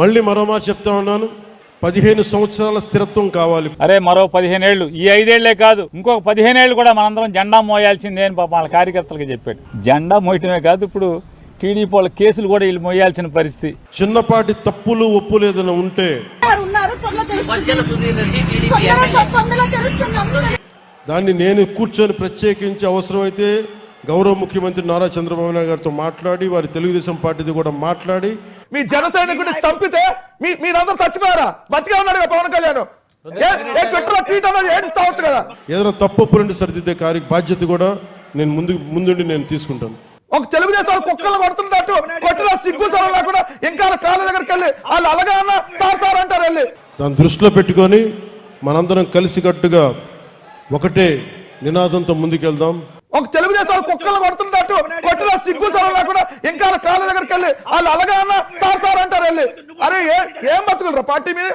మళ్ళీ మరోమారు చెప్తా ఉన్నాను. పదిహేను సంవత్సరాల స్థిరత్వం కావాలి. అరే మరో పదిహేనేళ్ళు ఈ ఐదేళ్ళే కాదు. ఇంకొక పదిహేనేళ్ళు కూడా మనందరం జెండా మోయాల్సిందే అని పాపం వాళ్ళ కార్యకర్తలకు చెప్పాడు. జెండా మోయటమే కాదు ఇప్పుడు టీడీపీ వాళ్ళ కేసులు కూడా వీళ్ళు మోయాల్సిన పరిస్థితి. చిన్నపాటి తప్పులు ఒప్పులు ఏదైనా ఉంటే దాన్ని నేను కూర్చొని ప్రత్యేకించి అవసరమైతే గౌరవ ముఖ్యమంత్రి నారా చంద్రబాబు నాయుడు గారితో మాట్లాడి వారి తెలుగుదేశం పార్టీది కూడా మాట్లాడి మీ జన సైనికుడిని చంపితే మీ మీరందరూ చచ్చిపోయారా? బతికే ఉన్నాడు కదా పవన్ కళ్యాణ్. ట్విట్టర్ ట్వీట్ అన్నది ఏడుస్తావచ్చు కదా. ఏదైనా తప్పు ఒప్పులుండి సరిదిద్దే కార్య బాధ్యత కూడా నేను ముందు ముందుండి నేను తీసుకుంటాను. ఒక తెలుగుదేశం కుక్కలు కొడుతున్నట్టు కొట్టిన సిగ్గు సరం లేకుండా ఇంకా కాళ్ళ దగ్గరికి వెళ్ళి వాళ్ళు అలాగే అన్న సార్ సార్ అంటారు వెళ్ళి. దాన్ని దృష్టిలో పెట్టుకొని మనందరం కలిసికట్టుగా ఒకటే నినాదంతో ముందుకెళ్దాం. ఒక తెలుగుదేశం కుక్కలు కొడుతున్నట్టు కొట్టిన సిగ్గు సరం లేకుండా ఇంకా కాళ్ళ దగ్గరికి వెళ్ళి వాళ్ళు అలాగే అన్న సార్ సార్ అంటారు వెళ్ళి. అరే ఏం బతుకులరా పార్టీ మీద?